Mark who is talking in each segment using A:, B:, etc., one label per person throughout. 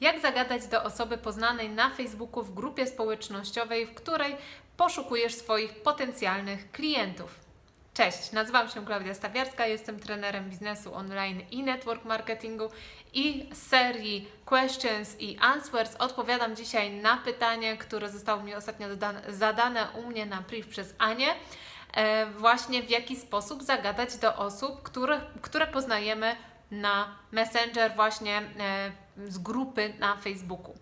A: Jak zagadać do osoby poznanej na Facebooku w grupie społecznościowej, w której poszukujesz swoich potencjalnych klientów? Cześć, nazywam się Klaudia Stawiarska, jestem trenerem biznesu online i network marketingu i z serii Questions i Answers odpowiadam dzisiaj na pytanie, które zostało mi ostatnio zadane u mnie na priv przez Anię. E, właśnie w jaki sposób zagadać do osób, które, które poznajemy na Messenger właśnie e, z grupy na Facebooku.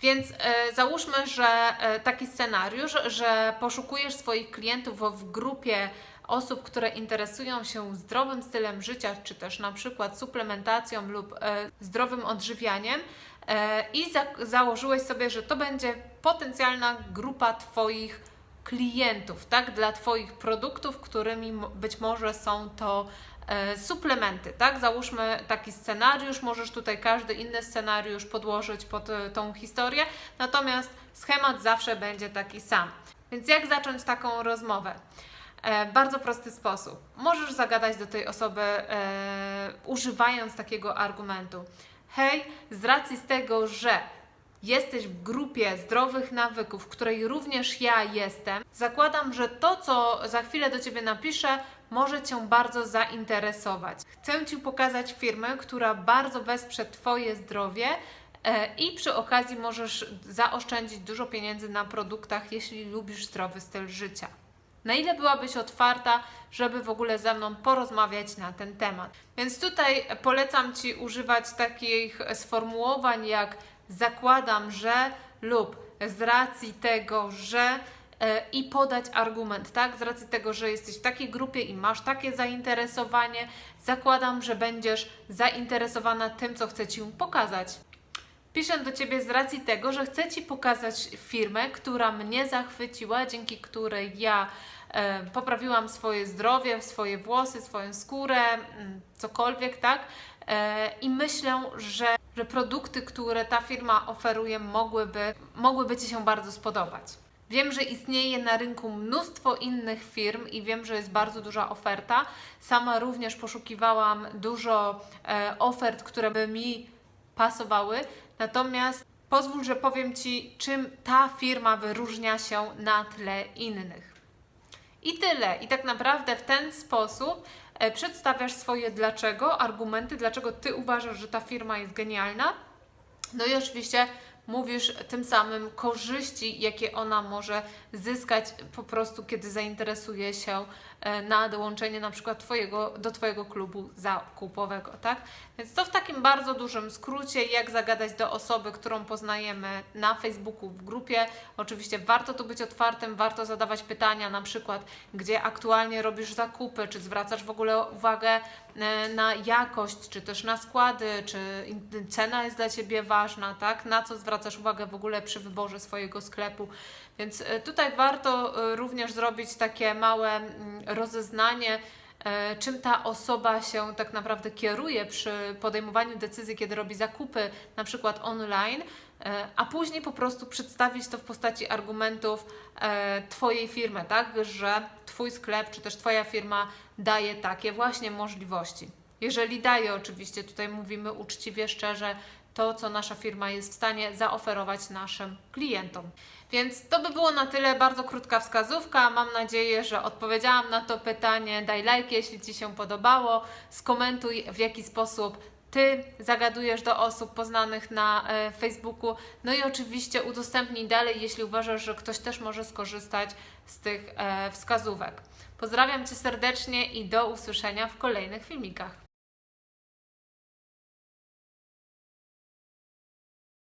A: Więc e, załóżmy, że e, taki scenariusz, że poszukujesz swoich klientów w grupie osób, które interesują się zdrowym stylem życia, czy też na przykład suplementacją lub e, zdrowym odżywianiem i za, założyłeś sobie, że to będzie potencjalna grupa Twoich klientów, tak, dla Twoich produktów, którymi być może są to e, suplementy, tak? Załóżmy taki scenariusz, możesz tutaj każdy inny scenariusz podłożyć pod e, tą historię, natomiast schemat zawsze będzie taki sam. Więc jak zacząć taką rozmowę? E, bardzo prosty sposób. Możesz zagadać do tej osoby używając takiego argumentu. Hej, z racji z tego, że jesteś w grupie zdrowych nawyków, w której również ja jestem, zakładam, że to, co za chwilę do Ciebie napiszę, może Cię bardzo zainteresować. Chcę Ci pokazać firmę, która bardzo wesprze Twoje zdrowie e, i przy okazji możesz zaoszczędzić dużo pieniędzy na produktach, jeśli lubisz zdrowy styl życia. Na ile byłabyś otwarta, żeby w ogóle ze mną porozmawiać na ten temat? Więc tutaj polecam Ci używać takich sformułowań jak zakładam, że lub z racji tego, że e, i podać argument, tak? Z racji tego, że jesteś w takiej grupie i masz takie zainteresowanie, zakładam, że będziesz zainteresowana tym, co chcę Ci pokazać. Piszę do Ciebie z racji tego, że chcę Ci pokazać firmę, która mnie zachwyciła, dzięki której ja e, poprawiłam swoje zdrowie, swoje włosy, swoją skórę, mm, cokolwiek, tak? E, I myślę, że, że produkty, które ta firma oferuje, mogłyby, mogłyby Ci się bardzo spodobać. Wiem, że istnieje na rynku mnóstwo innych firm i wiem, że jest bardzo duża oferta. Sama również poszukiwałam dużo e, ofert, które by mi pasowały. Natomiast pozwól, że powiem Ci, czym ta firma wyróżnia się na tle innych. I tyle. I tak naprawdę w ten sposób e, przedstawiasz swoje dlaczego, argumenty, dlaczego Ty uważasz, że ta firma jest genialna. No i oczywiście mówisz tym samym korzyści, jakie ona może zyskać po prostu, kiedy zainteresuje się e, na dołączenie na przykład twojego, do Twojego klubu zakupowego, tak? Więc to w takim bardzo dużym skrócie, jak zagadać do osoby, którą poznajemy na Facebooku w grupie. Oczywiście warto tu być otwartym, warto zadawać pytania, na przykład gdzie aktualnie robisz zakupy, czy zwracasz w ogóle uwagę e, na jakość, czy też na składy, czy cena jest dla Ciebie ważna, tak? Na co zwracasz uwagę w ogóle przy wyborze swojego sklepu. Więc e, tutaj warto e, również zrobić takie małe mm, rozeznanie, e, czym ta osoba się tak naprawdę kieruje przy podejmowaniu decyzji, kiedy robi zakupy, na przykład online, a później po prostu przedstawić to w postaci argumentów Twojej firmy, tak? Że Twój sklep czy też Twoja firma daje takie właśnie możliwości. Jeżeli daje, oczywiście, tutaj mówimy uczciwie, szczerze, to, co nasza firma jest w stanie zaoferować naszym klientom. Więc to by było na tyle, bardzo krótka wskazówka. Mam nadzieję, że odpowiedziałam na to pytanie. Daj like, jeśli Ci się podobało. Skomentuj, w jaki sposób Ty zagadujesz do osób poznanych na e, Facebooku. No i oczywiście udostępnij dalej, jeśli uważasz, że ktoś też może skorzystać z tych e, wskazówek. Pozdrawiam Cię serdecznie i do usłyszenia w kolejnych filmikach.